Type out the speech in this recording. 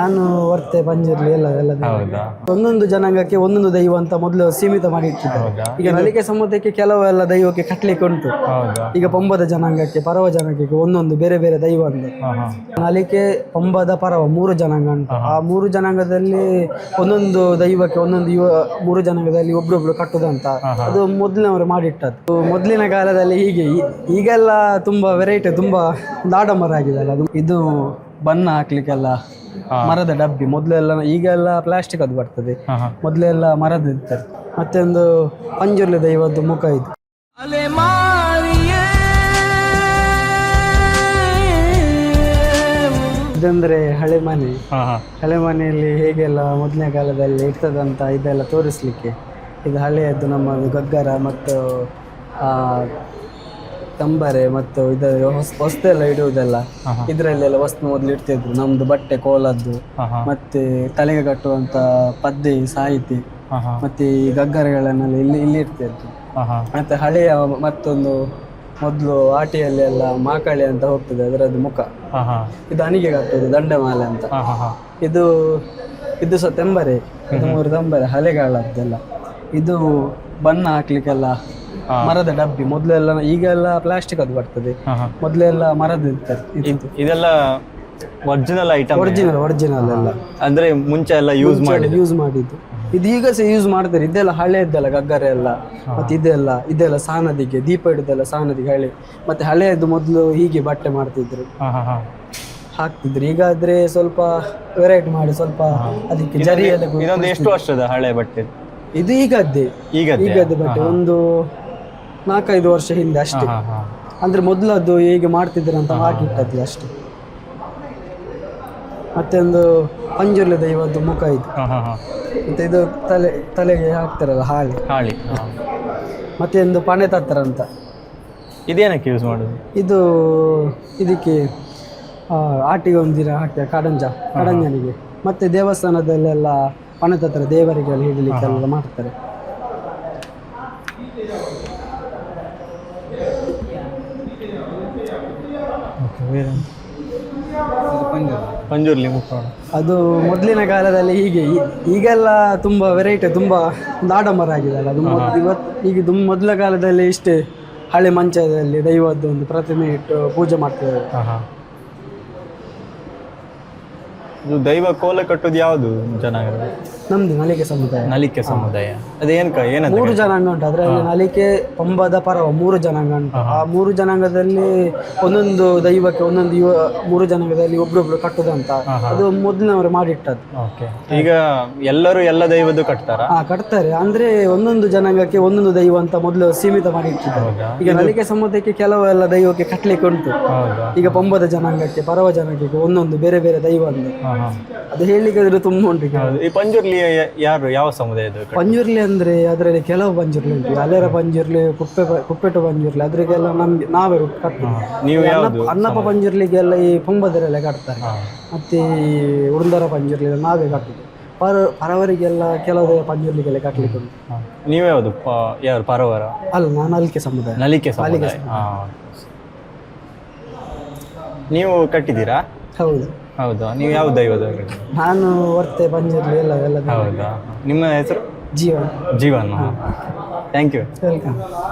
ನಾನು ವರ್ತೆ ಪಂಜಿರ್ಲಿ ಎಲ್ಲ ಎಲ್ಲ ಹೌದಾ? ಒಂದೊಂದು ಜನಾಂಗಕ್ಕೆ ಒಂದೊಂದು ದೈವ ಅಂತ ಮೊದಲು ಸೀಮಿತ ಮಾಡಿ ಇಟ್ಟಿದ್ದಾರೆ. ಈಗ ನಲಿಕೆ ಸಮುದಾಯಕ್ಕೆ ಕೆಲವೆಲ್ಲ ದೈವಕ್ಕೆ ಕಟ್ಲಿಕ್ಕೆ ಉಂಟು. ಈಗ ಪಂಬದ ಜನಾಂಗಕ್ಕೆ ಪರವ ಜನಾಂಗಕ್ಕೆ ಒಂದೊಂದು ಬೇರೆ ಬೇರೆ ದೈವ ಅಂತ ನಲಿಕೆ ಪಂಬದ ಪರವ ಮೂರು ಜನಾಂಗ ಉಂಟು. ಆ ಮೂರು ಜನಾಂಗದಲ್ಲಿ ಒಂದೊಂದು ದೈವಕ್ಕೆ ಒಂದೊಂದು ಯುವ ಮೂರು ಜನಾಂಗದಲ್ಲಿ ಒಬ್ರೊಬ್ರು ಕಟ್ಟುದಂತ ಅದು ಮೊದಲಿನವರು ಮಾಡಿಟ್ಟದ್ದು. ಮೊದಲಿನ ಕಾಲದಲ್ಲಿ ಹೀಗೆ ಈಗೆಲ್ಲ ತುಂಬಾ ವೆರೈಟಿ ತುಂಬಾ ದಾಡಂಬರ ಆಗಿದೆ ಅಲ್ಲ ಅದು ಇದು ಬಣ್ಣ ಹಾಕ್ಲಿಕ್ಕೆಲ್ಲ ಮರದ ಡಬ್ಬಿ ಮೊದಲೆಲ್ಲ ಈಗೆಲ್ಲ ಪ್ಲಾಸ್ಟಿಕ್ ಅದು ಬರ್ತದೆ. ಮೊದಲೆಲ್ಲ ಮರದ ಇರ್ತಾರೆ ಮತ್ತೆ ಒಂದು ಪಂಜುರ್ಲಿ ದೈವದ್ದು ಮುಖ ಇದು. ಇದಂದ್ರೆ ಹಳೆ ಮನೆ. ಹಳೆ ಮನೆಯಲ್ಲಿ ಹೇಗೆಲ್ಲ ಮೊದಲನೇ ಕಾಲದಲ್ಲಿ ಇರ್ತದಂತ ಇದೆಲ್ಲ ತೋರಿಸ್ಲಿಕ್ಕೆ. ಇದು ಹಳೆಯದ್ದು ನಮ್ಮದು ಗಗ್ಗರ ಮತ್ತು ಆ, ತಂಬರೆ ಮತ್ತು ಇದು ವಸ್ತು ಎಲ್ಲ ಇಡುವುದೆಲ್ಲ ಇದರಲ್ಲೆಲ್ಲ ವಸ್ತು ಮೊದಲು ಇಡ್ತಿದ್ರು. ನಮ್ದು ಬಟ್ಟೆ ಕೋಲದ್ದು ಮತ್ತೆ ತಲೆಗೆ ಕಟ್ಟುವಂತ ಪದ್ದೆ ಸಾಹಿತಿ ಮತ್ತೆ ಈ ಗಗ್ಗರಗಳನ್ನೆಲ್ಲ ಇಲ್ಲಿ ಇಲ್ಲಿ ಇಡ್ತಿದ್ರು. ಮತ್ತೆ ಹಳೆಯ ಮತ್ತೊಂದು ಮೊದಲು ಆಟಿಯಲ್ಲಿ ಎಲ್ಲ ಮಾಕಳಿ ಅಂತ ಹೋಗ್ತದೆ ಅದರದ್ದು ಮುಖ. ಇದು ಅಣಿಗೆ ಕಟ್ಟುವುದು ದಂಡಮಾಲೆ ಅಂತ. ಇದು ಇದು ಸಹ ತೆಂಬರೆ ಇದು ಮೂರು ತೆಂಬರೆ ಹಳೆಗಾಲದ್ದೆಲ್ಲ. ಇದು ಬಣ್ಣ ಹಾಕ್ಲಿಕ್ಕೆಲ್ಲ. ಮರದ ಡಬ್ಬಿ ಮೊದಲೆಲ್ಲ ಈಗೆಲ್ಲ ಪ್ಲಾಸ್ಟಿಕ್ ಅದು ಬರ್ತದೆ. ಮೊದ್ಲೆಲ್ಲ ಮರದ ಇದೆಲ್ಲ ಒರಿಜಿನಲ್ ಐಟಮ್ ಒರಿಜಿನಲ್ ಒರಿಜಿನಲ್ ಎಲ್ಲ. ಅಂದ್ರೆ ಮುಂಚೆ ಎಲ್ಲ ಯೂಸ್ ಮಾಡಿ ಯೂಸ್ ಮಾಡಿದ್ದು. ಇದು ಈಗ ಸಹ ಯೂಸ್ ಮಾಡ್ತಾರೆ. ಇದೆಲ್ಲ ಹಳೆಯದ್ದೆಲ್ಲ ಗಗ್ಗರೆ ಎಲ್ಲ. ಮತ್ತೆ ಇದೆಲ್ಲ ಇದೆಲ್ಲ ಸಾನದಿಗೆ ದೀಪ ಇಡುದೆಲ್ಲ ಸಾನದಿಗೆ ಹಳೆ. ಮತ್ತೆ ಹಳೆಯದ್ದು ಮೊದಲು ಹೀಗೆ ಬಟ್ಟೆ ಮಾಡ್ತಿದ್ರು. ಹಾಕ್ತಿದ್ರು. ಈಗ ಆದ್ರೆ ಸ್ವಲ್ಪ ವೆರೈಟಿ ಮಾಡಿ ಸ್ವಲ್ಪ ಅದಕ್ಕೆ ಜರಿ ಎಲ್ಲ ಎಷ್ಟು ವರ್ಷದ ಹಳೆ ಬಟ್ಟೆ? ಇದು ಈಗದ್ದೇ. ಈಗ ಈಗದ್ದು ಬಟ್ಟೆ. ಒಂದು ನಾಲ್ಕೈದು ವರ್ಷ ಹಿಂದೆ ಅಷ್ಟೇ. ಅಂದ್ರೆ ಮೊದಲದ್ದು ಹೇಗೆ ಮಾಡ್ತಿದ್ರು ಅಂತ ಹಾಕಿಟ್ಟದ್ದು ಅಷ್ಟೇ. ಮತ್ತೆ ಒಂದು ಪಂಜುರ್ಲಿ ದೈವದ್ದು ಮುಖ ಇದು. ಮತ್ತೆ ಇದು ತಲೆ ತಲೆಗೆ ಹಾಕ್ತಾರಲ್ಲ ಹಾಳೆ ಹಾಳಿ ಮತ್ತೆ ಒಂದು ಪಣೆ ತತ್ತರ ಅಂತ. ಇದೇನಕ್ಕೆ ಯೂಸ್ ಮಾಡೋದು? ಇದು ಇದಕ್ಕೆ ಆ, ಆಟಿಗೆ ಒಂದಿರ ಹಾಕ್ತಾರೆ ಕಡಂಜ ಕಡಂಜನಿಗೆ. ಮತ್ತೆ ದೇವಸ್ಥಾನದಲ್ಲೆಲ್ಲ ಪಣೆ ತತ್ತರ ದೇವರಿಗೆಲ್ಲ ಹಿಡಲಿಕ್ಕೆಲ್ಲ ಮಾಡ್ತಾರೆ. ಪಂಜುರ್ಲಿ. ಮುಖ. ಅದು ಮೊದಲಿನ ಕಾಲದಲ್ಲಿ ಹೀಗೆ ಈ- ಈಗೆಲ್ಲ ತುಂಬಾ ವೆರೈಟಿ ತುಂಬಾ ಆಡಂಬರ ಆಗಿದೆ ಅಲ್ಲ ಅದು ಮೊದ್- ಇವತ್ತು ಈಗ ತುಂಬ ಮೊದಲ ಕಾಲದಲ್ಲಿ ಇಷ್ಟೇ ಹಳೆ ಮಂಚದಲ್ಲಿ ದೈವದ್ದು ಒಂದು ಪ್ರತಿಮೆ ಇಟ್ಟು ಪೂಜೆ ಮಾಡ್ತೇವೆ ಹಾ ಹಾ. ಇದು ದೈವ ಕೋಲ ಕಟ್ಟೋದು ಯಾವುದು ಜನಾಂಗ? ನಮ್ದು ನಲಿಕೆ ಸಮುದಾಯ. ನಲಿಕೆ ಸಮುದಾಯ. ಅದೇನ್ಕ ಏನ ಮೂರು ಜನಾಂಗ ಉಂಟು. ಅದರಲ್ಲಿ ನಲಿಕೆ ಪಂಬದ ಪರವ ಮೂರು ಜನಾಂಗ ಉಂಟು. ಆ ಮೂರು ಜನಾಂಗದಲ್ಲಿ ಒಂದೊಂದು ದೈವಕ್ಕೆ ಒಂದೊಂದು ಯುವ ಮೂರು ಜನಾಂಗದಲ್ಲಿ ಒಬ್ರೊಬ್ರು ಕಟ್ಟುದಂತ ಅದು ಮೊದಲಿನವರು ಮಾಡಿಟ್ಟದ್ದು. ಓಕೆ. ಈಗ ಎಲ್ಲರೂ ಎಲ್ಲ ದೈವದ್ದು ಕಟ್ತಾರ? ಹಾ ಕಟ್ತಾರೆ. ಅಂದ್ರೆ ಒಂದೊಂದು ಜನಾಂಗಕ್ಕೆ ಒಂದೊಂದು ದೈವ ಅಂತ ಮೊದಲು ಸೀಮಿತ ಮಾಡಿ ಇಟ್ಟಿದ್ದಾರೆ. ಈಗ ನಲಿಕೆ ಸಮುದಾಯಕ್ಕೆ ಕೆಲವೆಲ್ಲ ದೈವಕ್ಕೆ ಕಟ್ಲಿಕ್ಕೆ ಉಂಟು. ಈಗ ಪಂಬದ ಜನಾಂಗಕ್ಕೆ ಪರವ ಜನಾಂಗಕ್ಕೆ ಒಂದೊಂದು ಬೇರೆ ಬೇರೆ ದೈವ ಅಂತ. ಅದು ಹೇಳಲಿಕ್ಕೆ ಆದ್ರೆ ತುಂಬಾ ಉಂಟು ಹೌದು. ಈ ಪಂಜುರ್ಲಿ ಯ- ಯಾರು ಯಾವ ಸಮುದಾಯದ ಪಂಜುರ್ಲಿ ಅಂದ್ರೆ ಅದರಲ್ಲಿ ಕೆಲವು ಪಂಜುರ್ಲಿ ಉಂಟು. ಅಲೆರ ಪಂಜುರ್ಲಿ ಕುಪ್ಪೆ ಪ- ಕುಪ್ಪೆಟು ಪಂಜುರ್ಲಿ ಅದ್ರಿಗೆಲ್ಲ ನಮ್ಗೆ ನಾವೇ ಕಟ್ತೀವಿ. ನೀವು ಯಾವುದು? ಪಂಜುರ್ಲಿಗೆಲ್ಲ ಈ ಪೊಂಬದರೆಲ್ಲ ಕಟ್ತಾರೆ. ಮತ್ತೆ ಈ ಉಡುಂದರ ಪಂಜುರ್ಲಿ ನಾವೇ ಕಟ್ಟುದು ಪರ ಪರವರಿಗೆಲ್ಲ ಕೆಲವು ಪಂಜುರ್ಲಿಗೆಲ್ಲ ಕಟ್ಲಿಕ್ಕೆ ಉಂಟು. ನೀವು ಯಾವುದು? ಪ- ಯಾರು ಪರವರ? ಅಲ್ಲ ನಾನು ನಲಿಕೆ ಸಮುದಾಯ. ನಲಿಕೆ ಸಮುದಾಯ. ಹಾ. ನೀವು ಕಟ್ಟಿದ್ದೀರಾ? ಹೌದು. ಹೌದಾ ನೀವು ಯಾವ ದೈವದ ನಾನು ವರ್ತೆ ಪಂಜರ್ಲಿ ಎಲ್ಲ ಎಲ್ಲ ಹೌದಾ? ನಿಮ್ಮ ಹೆಸರು? ಜೀವನ. ಜೀವನ್. Thank you welcome